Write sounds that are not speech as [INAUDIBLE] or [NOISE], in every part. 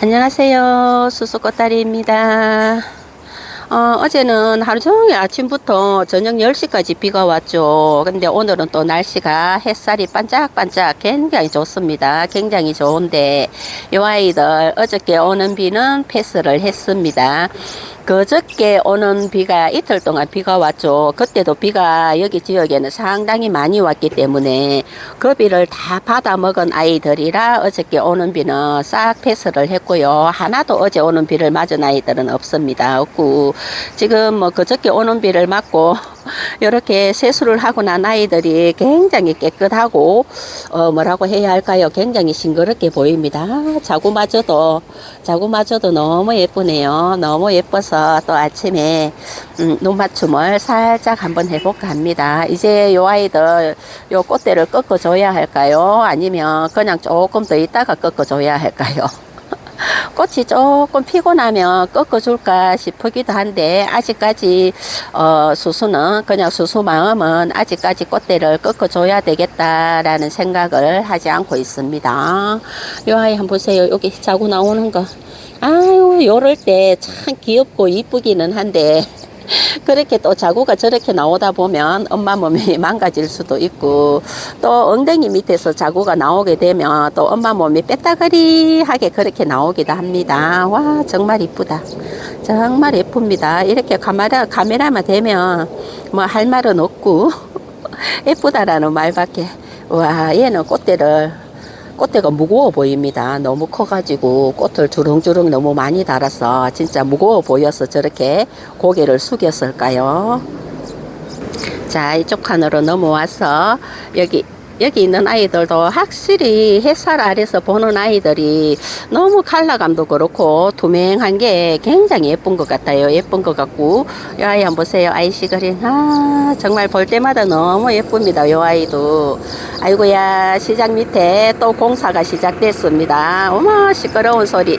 안녕하세요. 수수꽃다리입니다. 어, 어제는 하루 종일 아침부터 저녁 10시까지 비가 왔죠. 근데 오늘은 또 날씨가 햇살이 반짝반짝 굉장히 좋습니다. 굉장히 좋은데 요 아이들 어저께 오는 비는 패스를 했습니다. 그저께 오는 비가 이틀 동안 비가 왔죠. 그때도 비가 여기 지역에는 상당히 많이 왔기 때문에 그 비를 다 받아 먹은 아이들이라 어저께 오는 비는 싹 패스를 했고요. 하나도 어제 오는 비를 맞은 아이들은 없습니다. 없고 지금 뭐 그저께 오는 비를 맞고 [LAUGHS] 이렇게 세수를 하고 난 아이들이 굉장히 깨끗하고 어 뭐라고 해야 할까요? 굉장히 싱그럽게 보입니다. 아, 자구마저도 자구마저도 너무 예쁘네요. 너무 예뻐서 또 아침에 음, 눈 맞춤을 살짝 한번 해볼까 합니다. 이제 요 아이들 요 꽃대를 꺾어줘야 할까요? 아니면 그냥 조금 더 있다가 꺾어줘야 할까요? 꽃이 조금 피고 나면 꺾어줄까 싶기도 한데 아직까지 어, 수수는 그냥 수수 마음은 아직까지 꽃대를 꺾어줘야 되겠다라는 생각을 하지 않고 있습니다. 요 아이 한번 보세요. 여기 자고 나오는 거. 아유 요럴 때 참 귀엽고 이쁘기는 한데 [LAUGHS] 그렇게 또 자구가 저렇게 나오다 보면 엄마 몸이 [LAUGHS] 망가질 수도 있고 또 엉덩이 밑에서 자구가 나오게 되면 또 엄마 몸이 빼따가리하게 그렇게 나오기도 합니다. 와 정말 이쁘다. 정말 예쁩니다. 이렇게 카메라 카메라만 되면 뭐 할 말은 없고 [LAUGHS] 예쁘다라는 말밖에 와 얘는 꽃대를 꽃대가 무거워 보입니다. 너무 커가지고 꽃을 주렁주렁 너무 많이 달아서 진짜 무거워 보여서 저렇게 고개를 숙였을까요? 자, 이쪽 칸으로 넘어와서 여기 여기 있는 아이들도 확실히 햇살 아래서 보는 아이들이 너무 컬러감도 그렇고 투명한 게 굉장히 예쁜 것 같아요. 예쁜 것 같고 이 아이 한번 보세요. 아이시 그린 아 정말 볼 때마다 너무 예쁩니다. 이 아이도 아이고야 시장 밑에 또 공사가 시작됐습니다. 어머 시끄러운 소리.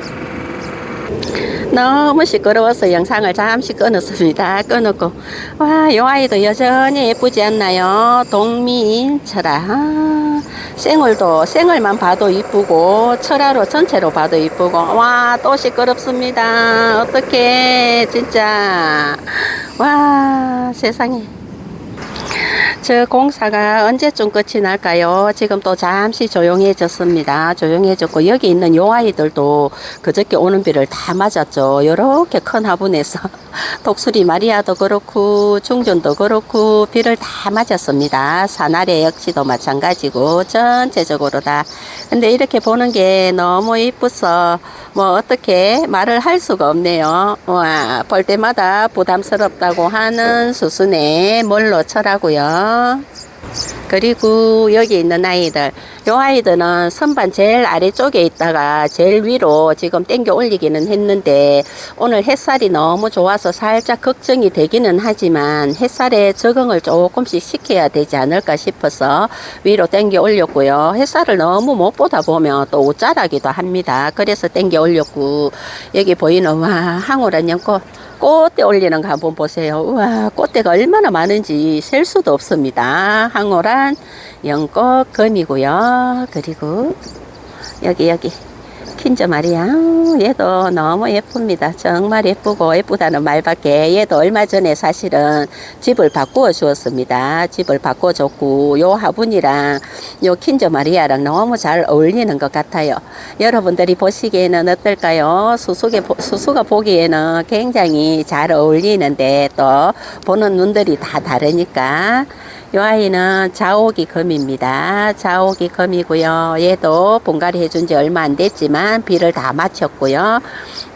너무 시끄러워서 영상을 잠시 끊었습니다. 끊었고 와, 요 아이도 여전히 예쁘지 않나요? 동민 철아. 아, 생얼도 생얼만 봐도 이쁘고 철화로 전체로 봐도 이쁘고 와, 또 시끄럽습니다. 어떡해. 진짜. 와, 세상에. 저 공사가 언제쯤 끝이 날까요? 지금 또 잠시 조용해졌습니다. 조용해졌고 여기 있는 요 아이들도 그저께 오는 비를 다 맞았죠. 요렇게 큰 화분에서 [LAUGHS] 독수리 마리아도 그렇고 중전도 그렇고 비를 다 맞았습니다. 사나리 역시도 마찬가지고 전체적으로 다. 근데 이렇게 보는 게 너무 이뻐서 뭐 어떻게 말을 할 수가 없네요. 와, 볼 때마다 부담스럽다고 하는 수순에 뭘로 쳐라고요. 그리고 여기 있는 아이들, 요 아이들은 선반 제일 아래쪽에 있다가 제일 위로 지금 땡겨 올리기는 했는데 오늘 햇살이 너무 좋아서 살짝 걱정이 되기는 하지만 햇살에 적응을 조금씩 시켜야 되지 않을까 싶어서 위로 땡겨 올렸고요. 햇살을 너무 못 보다 보면 또 옷자라기도 합니다. 그래서 땡겨 올렸고 여기 보이는 와 항우란 연꽃 꽃대 올리는 거 한번 보세요. 우와, 꽃대가 얼마나 많은지 셀 수도 없습니다. 항오란 연꽃 금이고요. 그리고 여기 여기 킨저 마리아 얘도 너무 예쁩니다. 정말 예쁘고 예쁘다는 말밖에 얘도 얼마 전에 사실은 집을 바꾸어 주었습니다. 집을 바꿔 줬고 요 화분이랑 요 킨저 마리아랑 너무 잘 어울리는 것 같아요. 여러분들이 보시기에는 어떨까요? 수수가, 수수가 보기에는 굉장히 잘 어울리는데 또 보는 눈들이 다 다르니까 요 아이는 자오기 금입니다. 자오기 금이고요. 얘도 분갈이 해준 지 얼마 안 됐지만 비를 다 마쳤고요.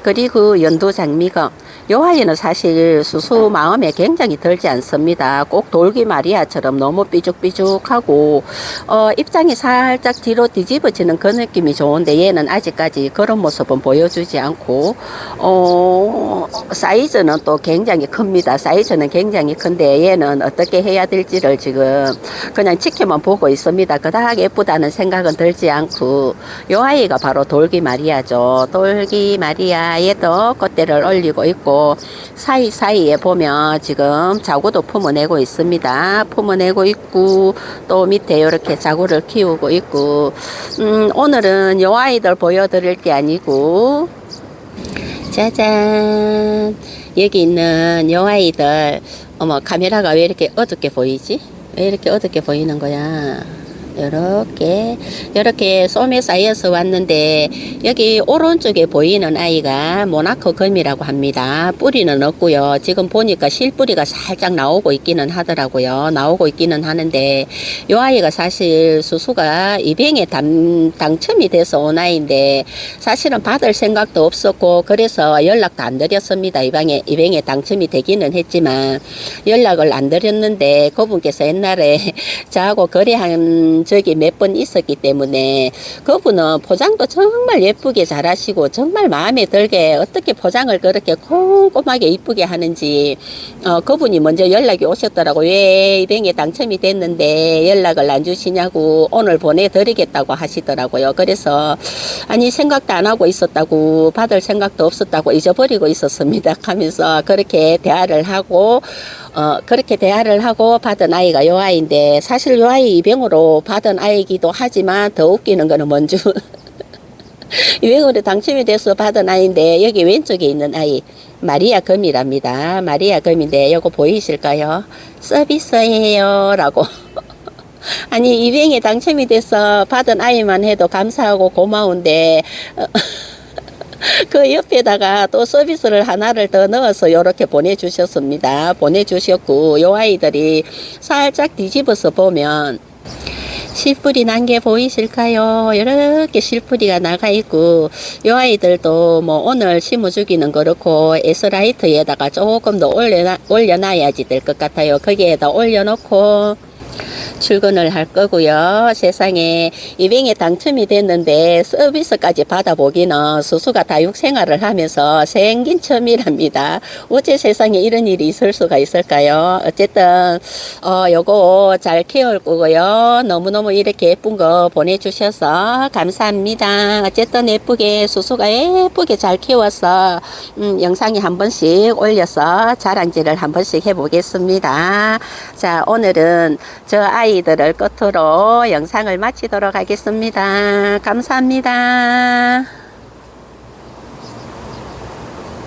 그리고 연두 장미금. 요 아이는 사실 수수 마음에 굉장히 들지 않습니다. 꼭 돌기 마리아처럼 너무 삐죽삐죽하고 어, 입장이 살짝 뒤로 뒤집어지는 그 느낌이 좋은데 얘는 아직까지 그런 모습은 보여주지 않고 어, 사이즈는 또 굉장히 큽니다. 사이즈는 굉장히 큰데 얘는 어떻게 해야 될지를 지금 그냥 지켜만 보고 있습니다. 그닥 예쁘다는 생각은 들지 않고 요 아이가 바로 돌기 마리아죠. 돌기 마리아 얘도 꽃대를 올리고 있고 사이사이에 보면 지금 자구도 품어내고 있습니다. 품어내고 있고 또 밑에 이렇게 자구를 키우고 있고 음, 오늘은 요 아이들 보여드릴 게 아니고 짜잔 여기 있는 요 아이들 어머 카메라가 왜 이렇게 어둡게 보이지? 왜 이렇게 어둡게 보이는 거야? 요렇게 요렇게 솜에 쌓여서 왔는데 여기 오른쪽에 보이는 아이가 모나코 금이라고 합니다. 뿌리는 없고요. 지금 보니까 실뿌리가 살짝 나오고 있기는 하더라고요. 나오고 있기는 하는데 요 아이가 사실 수수가 입행에 당, 당첨이 돼서 온 아이인데 사실은 받을 생각도 없었고 그래서 연락도 안 드렸습니다. 입행에 입행에 당첨이 되기는 했지만 연락을 안 드렸는데 그분께서 옛날에 [LAUGHS] 저하고 거래한 적이 몇 번 있었기 때문에 그분은 포장도 정말 예쁘게 잘 하시고 정말 마음에 들게 어떻게 포장을 그렇게 꼼꼼하게 이쁘게 하는지 어, 그분이 먼저 연락이 오셨더라고 왜 입행에 당첨이 됐는데 연락을 안 주시냐고 오늘 보내드리겠다고 하시더라고요. 그래서 아니 생각도 안 하고 있었다고 받을 생각도 없었다고 잊어버리고 있었습니다. [LAUGHS] 하면서 그렇게 대화를 하고 어, 그렇게 대화를 하고 받은 아이가 요 아이인데, 사실 요 아이 입양으로 받은 아이기도 하지만 더 웃기는 거는 뭔지. [LAUGHS] 입양으로 당첨이 돼서 받은 아이인데, 여기 왼쪽에 있는 아이, 마리아 금이랍니다. 마리아 금인데, 요거 보이실까요? 서비스예요. 라고. [LAUGHS] 아니, 입양에 당첨이 돼서 받은 아이만 해도 감사하고 고마운데, 어, [LAUGHS] [LAUGHS] 그 옆에다가 또 서비스를 하나를 더 넣어서 이렇게 보내주셨습니다. 보내주셨고, 요 아이들이 살짝 뒤집어서 보면, 실뿌리 난 게 보이실까요? 이렇게 실뿌리가 나가 있고, 요 아이들도 뭐 오늘 심어 주기는 그렇고, 에스라이트에다가 조금 더 올려놔, 올려놔야지 될 것 같아요. 거기에다 올려놓고, 출근을 할 거고요. 세상에 입행에 당첨이 됐는데 서비스까지 받아보기는 수수가 다육 생활을 하면서 생긴 처음이랍니다. 어째 세상에 이런 일이 있을 수가 있을까요? 어쨌든 어 요거 잘 키울 거고요. 너무너무 이렇게 예쁜 거 보내주셔서 감사합니다. 어쨌든 예쁘게 수수가 예쁘게 잘 키워서 음, 영상에 한 번씩 올려서 자랑질을 한 번씩 해보겠습니다. 자 오늘은 저 아이들을 끝으로 영상을 마치도록 하겠습니다. 감사합니다.